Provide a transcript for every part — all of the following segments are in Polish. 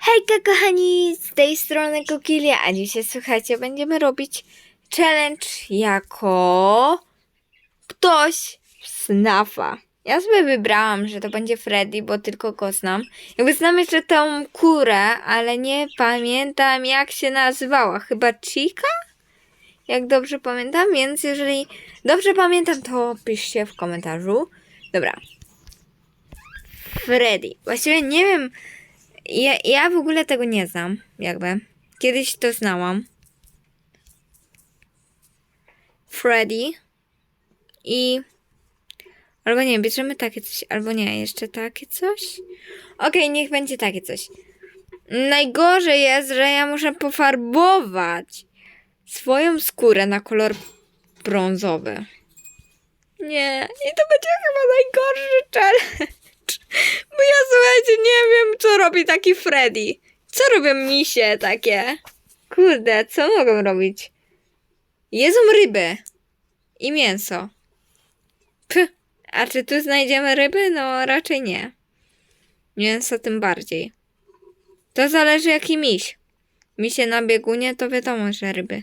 Hejka kochani, z tej strony Kokilia, a dzisiaj słuchajcie, będziemy robić challenge jako ktoś snafa. Ja sobie wybrałam, że to będzie Freddy, bo tylko go znam. Jakby znam jeszcze tą kurę, ale nie pamiętam jak się nazywała. Chyba Chica? Jak dobrze pamiętam, więc jeżeli dobrze pamiętam, to piszcie w komentarzu. Dobra. Freddy. Właściwie nie wiem, ja, ja w ogóle tego nie znam, jakby. Kiedyś to znałam. Freddy. I. Albo nie, bierzemy takie coś, albo nie, jeszcze takie coś. Okej, niech będzie takie coś. Najgorzej jest, że ja muszę pofarbować swoją skórę na kolor brązowy. Nie, i to będzie chyba najgorszy challenge. Bo ja słuchajcie, nie wiem, co robi taki Freddy. Co robią misie takie? Kurde, co mogą robić? Jedzą ryby i mięso. Ph, a czy tu znajdziemy ryby? No raczej nie. Mięso tym bardziej. To zależy jaki miś. Misie na biegunie to wiadomo, że ryby.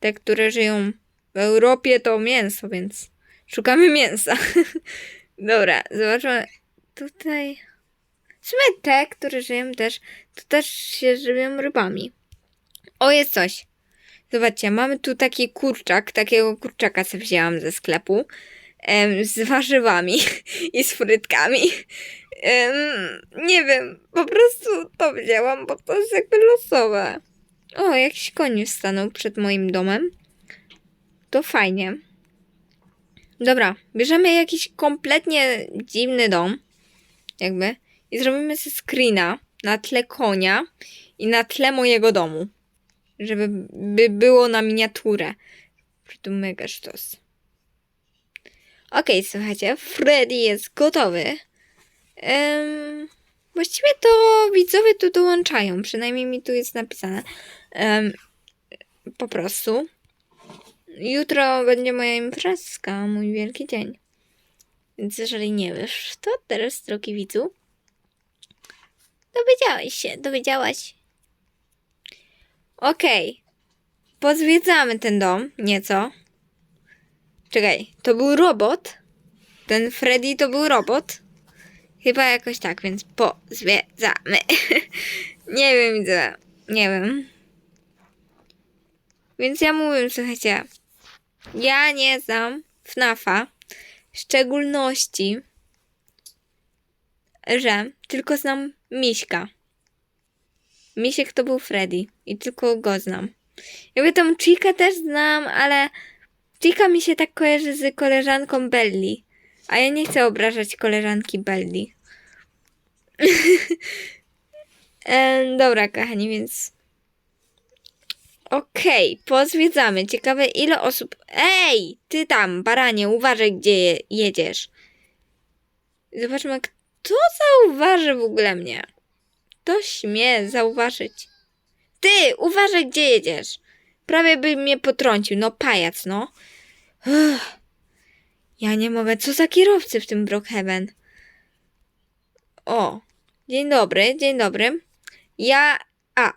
Te, które żyją w Europie to mięso, więc szukamy mięsa. Dobra, zobaczmy. Tutaj. W sumie te, które żyją też, to też się żywią rybami. O, jest coś. Zobaczcie, mamy tu taki kurczak. Takiego kurczaka sobie wzięłam ze sklepu. Em, z warzywami i z frytkami. Em, nie wiem, po prostu to wzięłam, bo to jest jakby losowe. O, jakiś koń stanął przed moim domem. To fajnie. Dobra, bierzemy jakiś kompletnie dziwny dom, jakby, i zrobimy sobie screena na tle konia i na tle mojego domu, żeby by było na miniaturę. Tu mega sztos. Okej, słuchajcie, Freddy jest gotowy. Em, właściwie to widzowie tu dołączają, przynajmniej mi tu jest napisane. Em, po prostu. Jutro będzie moja imprezka, mój wielki dzień. Więc jeżeli nie wiesz, to teraz, drogi widzu, dowiedziałeś się, dowiedziałaś. Okej. Pozwiedzamy ten dom nieco. Czekaj, to był robot? Ten Freddy to był robot? Chyba jakoś tak, więc pozwiedzamy. nie wiem, widzę. Nie wiem. Więc ja mówię, słuchajcie, ja nie znam FNAFa, w szczególności, że tylko znam Miśka. Misiek to był Freddy i tylko go znam. Jakby tą Chica też znam, ale Chica mi się tak kojarzy z koleżanką Belly. A ja nie chcę obrażać koleżanki Belly. e, dobra, kochani, więc Okej, pozwiedzamy. Ciekawe ile osób... Ej, ty tam, baranie, uważaj gdzie je jedziesz. Zobaczmy, kto zauważy w ogóle mnie. Kto śmie zauważyć? Ty, uważaj gdzie jedziesz. Prawie by mnie potrącił, no pajac, no. Uff. Ja nie mogę, co za kierowcy w tym Brookhaven. O, dzień dobry, dzień dobry. Ja... A,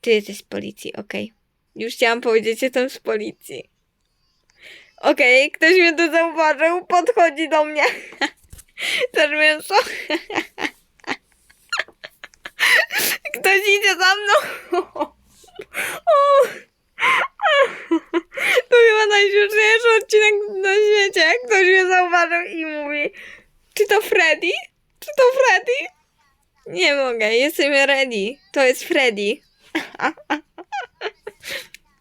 ty jesteś z policji, okej. Już chciałam powiedzieć, jestem z policji. Okej, ktoś mnie tu zauważył, podchodzi do mnie. Też mięso? Ktoś idzie za mną. To chyba najśmieszniejszy odcinek na świecie. Ktoś mnie zauważył i mówi, czy to Freddy? Czy to Freddy? Nie mogę, jestem ready. To jest Freddy.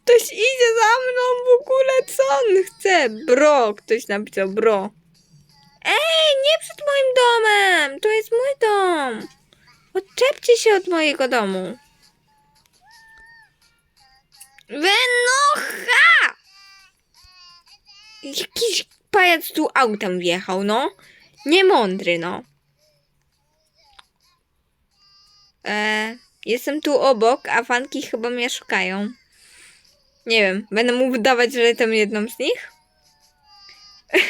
Ktoś idzie za mną w ogóle, co on chce? Bro, ktoś napisał bro. Ej, nie przed moim domem, to jest mój dom. Odczepcie się od mojego domu. Wenocha! Jakiś pajac tu autem wjechał, no. Niemądry, no. E, jestem tu obok, a fanki chyba mnie szukają. Nie wiem, będę mu udawać, że jestem jedną z nich?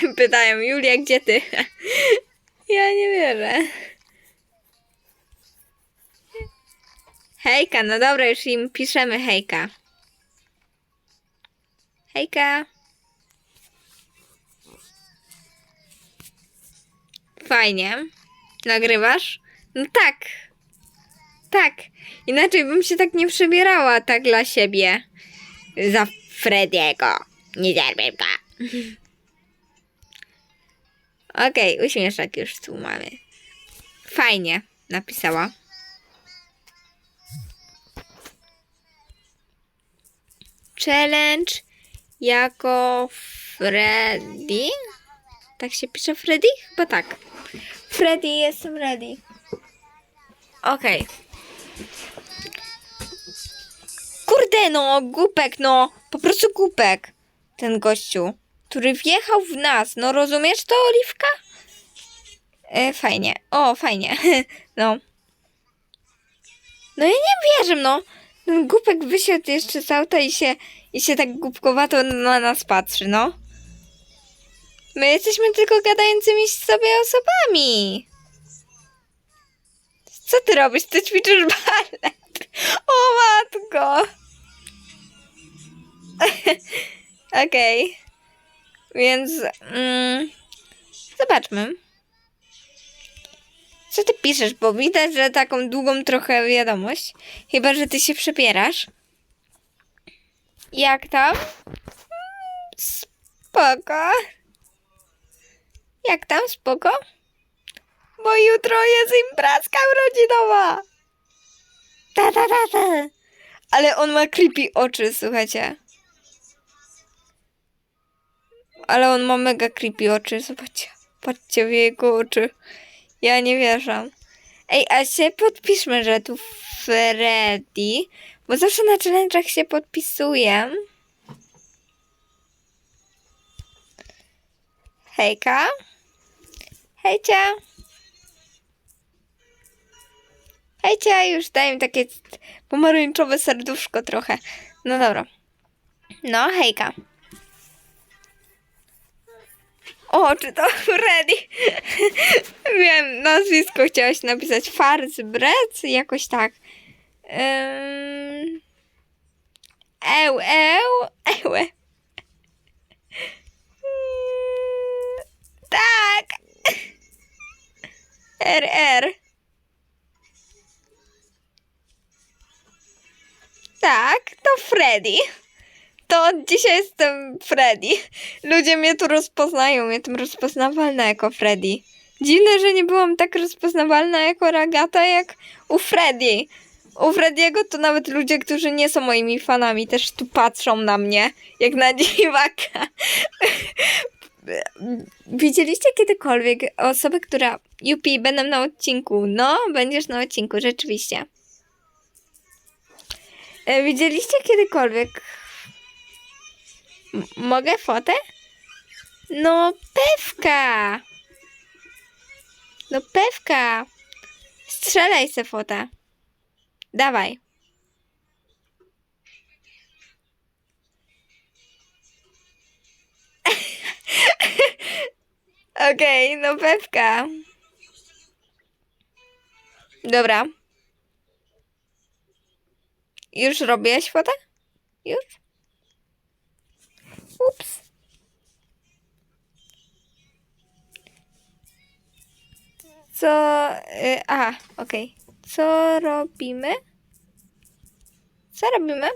Pytają, Julia, gdzie ty? ja nie wierzę. Hejka, no dobra, już im piszemy hejka. Hejka. Fajnie. Nagrywasz? No tak. Tak. Inaczej bym się tak nie przebierała tak dla siebie. Za Frediego. Nie zerwę go. Okej, uśmieszek już tu mamy. Fajnie, napisała. Challenge jako Freddy. Tak się pisze Freddy? Chyba tak. Freddy, jestem ready. Okej. No, głupek no. Po prostu głupek. Ten gościu, który wjechał w nas. No rozumiesz to, Oliwka? E, fajnie. O, fajnie. No. No ja nie wierzę, no. Ten głupek wysiadł jeszcze z auta i się, i się tak głupkowato na nas patrzy, no. My jesteśmy tylko gadającymi sobie osobami. Co ty robisz? Ty ćwiczysz balet. O matko. Okej. Więc mm, zobaczmy. Co ty piszesz? Bo widać, że taką długą trochę wiadomość. Chyba, że ty się przebierasz. Jak tam? Spoko. Jak tam? Spoko? Bo jutro jest imprezka urodzinowa. Ta, ta, ta, ta. Ale on ma creepy oczy, słuchajcie. Ale on ma mega creepy oczy, zobaczcie. Patrzcie w jego oczy. Ja nie wierzę. Ej, a się podpiszmy, że tu Freddy, bo zawsze na challenge'ach się podpisuję. Hejka. Hejcia. Hejcia, już daj mi takie pomarańczowe serduszko trochę. No dobra. No, hejka. O, czy to Freddy? Wiem, nazwisko chciałaś napisać. Farsbrec? Jakoś tak. Ym... Eł, eł. Mm, Tak. RR. Tak, to Freddy. To dzisiaj jestem Freddy. Ludzie mnie tu rozpoznają, jestem rozpoznawalna jako Freddy. Dziwne, że nie byłam tak rozpoznawalna jako Ragata jak u Freddy. U Frediego to nawet ludzie, którzy nie są moimi fanami, też tu patrzą na mnie, jak na dziwaka. Widzieliście kiedykolwiek osobę, która... Jupi, będę na odcinku. No, będziesz na odcinku, rzeczywiście. E, Widzieliście kiedykolwiek... Mogę fotę? No, pewka! No, pewka! Strzelaj se fotę. Dawaj. Okej, no pewka. Dobra. Już robiłeś fotę? Już? Ups. Co... Y, a, okej. Co robimy? Co robimy?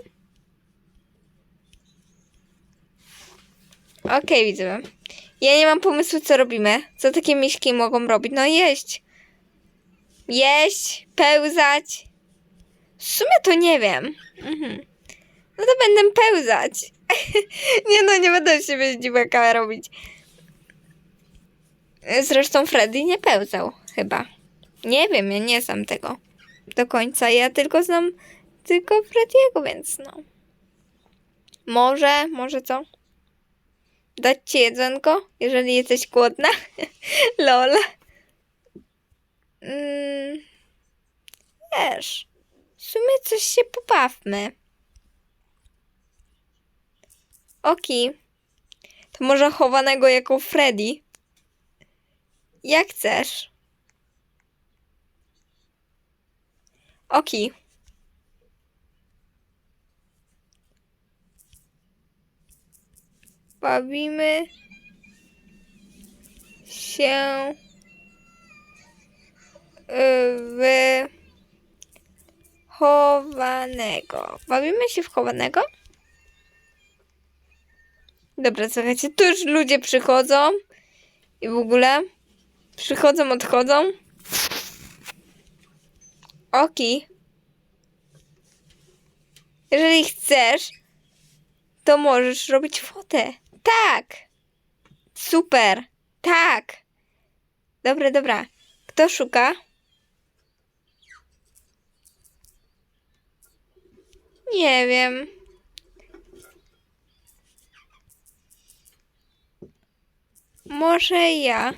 Okej, widzę. Ja nie mam pomysłu, co robimy. Co takie miśki mogą robić? No jeść. Jeść, pełzać. W sumie to nie wiem. Mhm. No to będę pełzać. nie no, nie będę siebie dziwaka robić. Zresztą Freddy nie pełzał, chyba. Nie wiem, ja nie znam tego do końca. Ja tylko znam tylko Frediego, więc no. Może, może co? Dać ci jedzonko, jeżeli jesteś głodna? Lol. Mm, wiesz, w sumie coś się pobawmy. Oki. To może chowanego jako Freddy? Jak chcesz. Oki. Bawimy się y, w chowanego. Bawimy się w chowanego? Dobra, słuchajcie, tu już ludzie przychodzą i w ogóle przychodzą, odchodzą. Oki. Jeżeli chcesz, to możesz robić fotę. Tak. Super. Tak. Dobra, dobra. Kto szuka? Nie wiem. Może ja.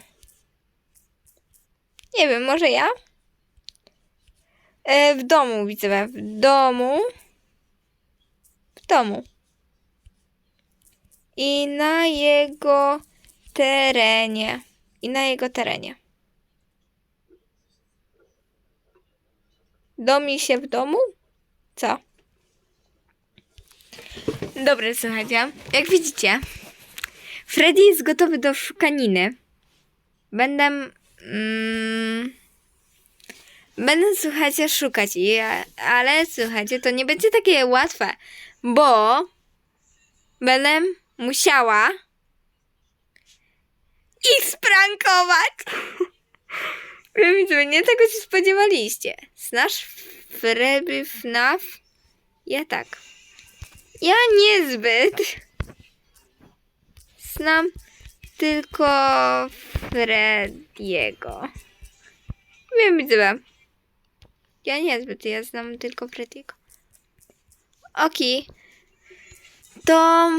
Nie wiem, może ja? E, w domu widzę. W domu. W domu. I na jego terenie. I na jego terenie. Domi się w domu? Co? Dobra, słuchajcie. Jak widzicie, Freddy jest gotowy do szukaniny. Będę. Mm, będę, słuchajcie, szukać. I, ale słuchajcie, to nie będzie takie łatwe, bo będę musiała ich sprankować. Widzowie, nie tego się spodziewaliście. Znasz Freddy FNAF? Ja tak. Ja niezbyt. Znam tylko Frediego. Wiem, widzowie. Ja niezbyt, ja znam tylko Frediego. Oki. To...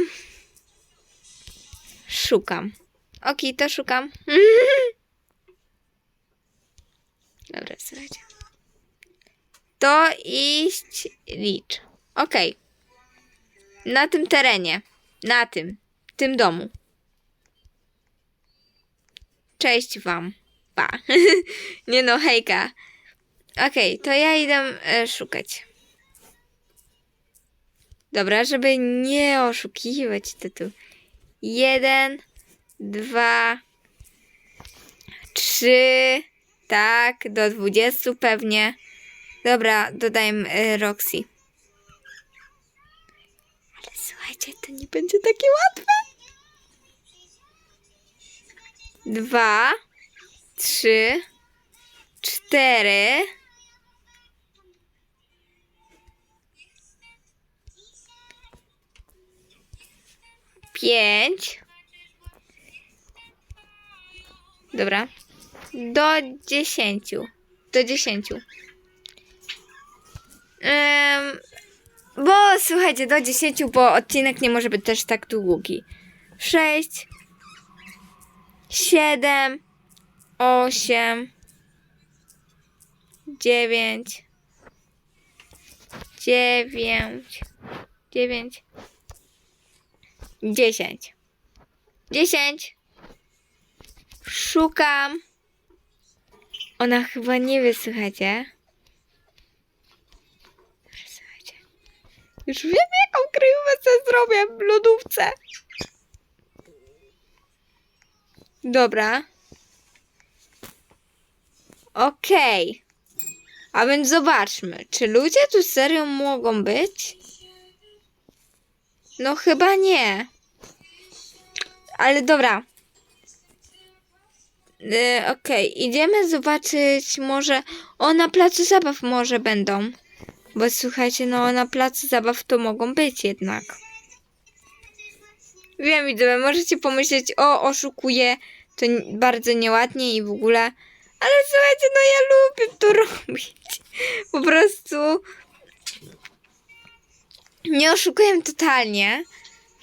Szukam. Oki, to szukam. Dobra, słuchajcie. To iść licz. Okej. Na tym terenie. Na tym. W tym domu. Cześć wam. Pa. Nie no, hejka. Okej, to ja idę e, szukać. Dobra, żeby nie oszukiwać, to tu. Jeden, dwa, trzy, tak, do dwudziestu pewnie. Dobra, dodajmy e, Roxy. Ale słuchajcie, to nie będzie takie łatwe. Dwa, trzy, cztery. Pięć. Dobra. Do dziesięciu. Do dziesięciu. Em, bo słuchajcie, do dziesięciu, bo odcinek nie może być też tak długi. Sześć. Siedem. Osiem. Dziewięć. Dziewięć. Dziewięć. Dziesięć. Dziesięć. Szukam. Ona chyba nie wie. Już wiem, jaką kryjówkę zrobię w lodówce. Dobra. Okej. A więc zobaczmy, czy ludzie tu serio mogą być? No chyba nie. Ale dobra. Y, Okej, idziemy zobaczyć może... O, na placu zabaw może będą. Bo słuchajcie, no na placu zabaw to mogą być jednak. Wiem, widzowie, możecie pomyśleć, o, oszukuję, to bardzo nieładnie i w ogóle. Ale słuchajcie, no ja lubię to robić. Po prostu nie oszukuję totalnie,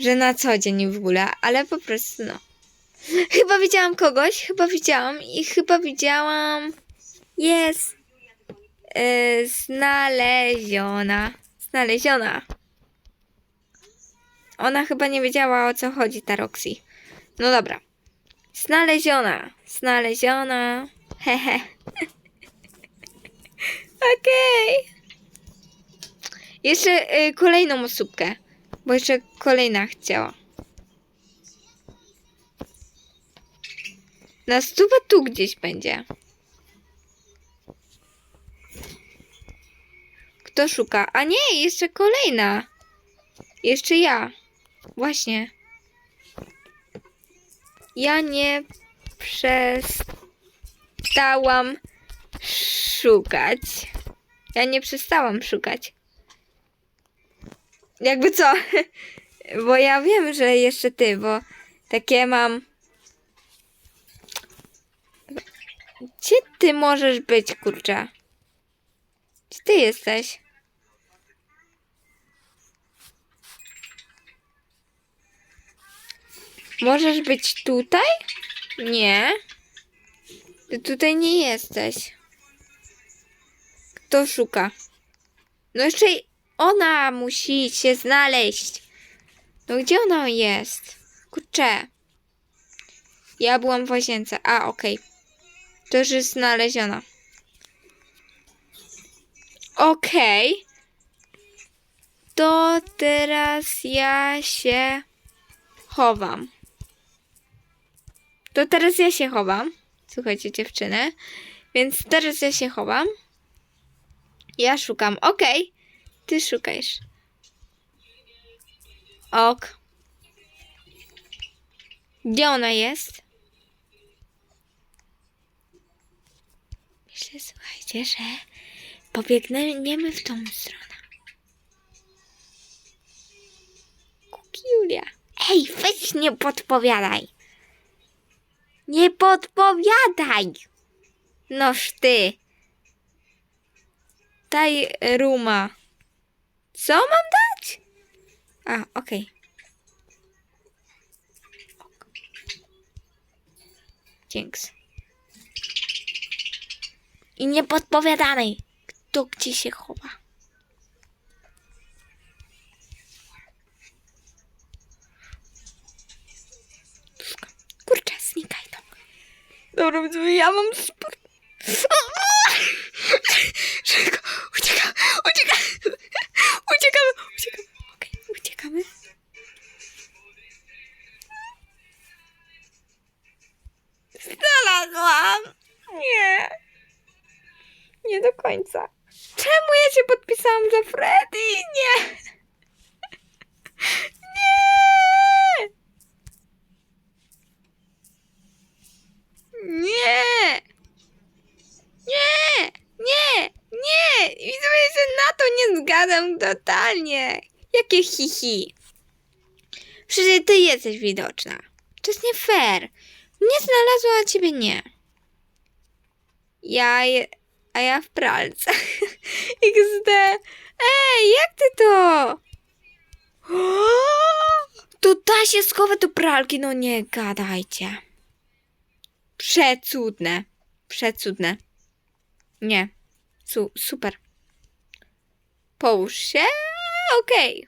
że na co dzień w ogóle, ale po prostu no. Chyba widziałam kogoś, chyba widziałam i chyba widziałam. Jest. Yy, znaleziona. Znaleziona. Ona chyba nie wiedziała o co chodzi, ta Roxy. No dobra. Znaleziona. Znaleziona. Hehe. Okej. Jeszcze y, kolejną osóbkę. Bo jeszcze kolejna chciała. Na stówę tu gdzieś będzie. Kto szuka? A nie, jeszcze kolejna. Jeszcze ja. Właśnie. Ja nie przestałam szukać. Ja nie przestałam szukać. Jakby co? Bo ja wiem, że jeszcze ty, bo takie mam. Gdzie ty możesz być, kurczę? Gdzie ty jesteś? Możesz być tutaj? Nie. Ty tutaj nie jesteś. Kto szuka? No jeszcze ona musi się znaleźć. No gdzie ona jest? Kurczę. Ja byłam w łazience. A, okej. To już jest znaleziona. Okej. To teraz ja się chowam. To teraz ja się chowam. Słuchajcie, dziewczyny. Więc teraz ja się chowam. Ja szukam. Okej. Ty szukajesz. Ok. Gdzie ona jest? Myślę, słuchajcie, że pobiegniemy w tą stronę. Kuki Julia. Ej, weź nie podpowiadaj. Nie podpowiadaj. Noż ty. Daj ruma. Co mam dać? A, okej. Ok. Dzięks. I nie podpowiadamy, kto gdzie się chowa. Dobra, ja mam sport. Szybko, uciekam, uciekam, uciekamy, uciekamy, okej, uciekamy. Znalazłam! Nie. Nie do końca. Czemu ja się podpisałam za Freddy? Nie. Totalnie. Jakie hihi. Przecież ty jesteś widoczna. To jest nie fair. Mnie znalazła, a ciebie nie. Ja je, a ja w pralce. XD. Ej, jak ty to? Tu da się schować do pralki, no nie gadajcie. Przecudne. Przecudne. Nie. Su super. Połóż się. Okej.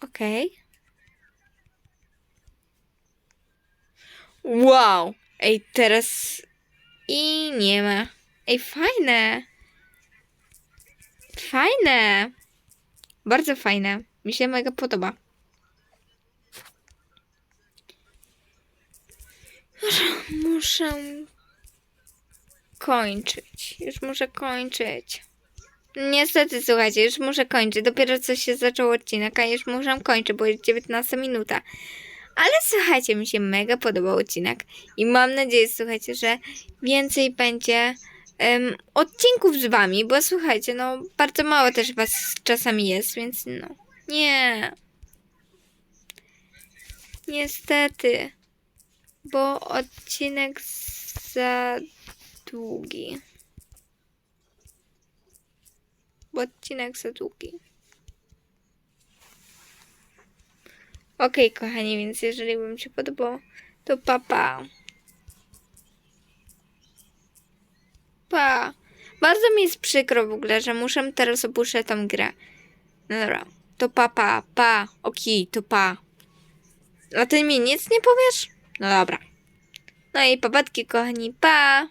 Okej. Wow. Ej, teraz i nie ma. Ej, fajne. Fajne. Bardzo fajne. Mi się mega podoba. Muszę kończyć. Już muszę kończyć. Niestety, słuchajcie, już muszę kończyć. Dopiero co się zaczął odcinek, a już muszę kończyć, bo jest 19 minuta. Ale słuchajcie, mi się mega podobał odcinek i mam nadzieję, słuchajcie, że więcej będzie em, odcinków z wami, bo słuchajcie, no bardzo mało też was czasami jest, więc no nie. Niestety, bo odcinek za długi. Bo odcinek za długi. Okej, kochani, więc jeżeli wam się podobało, to pa pa. Bardzo mi jest przykro w ogóle, że muszę teraz opuszczać tą grę. No dobra, to pa pa, pa. Okej, to pa. A ty mi nic nie powiesz? No dobra. No i papatki, kochani, pa.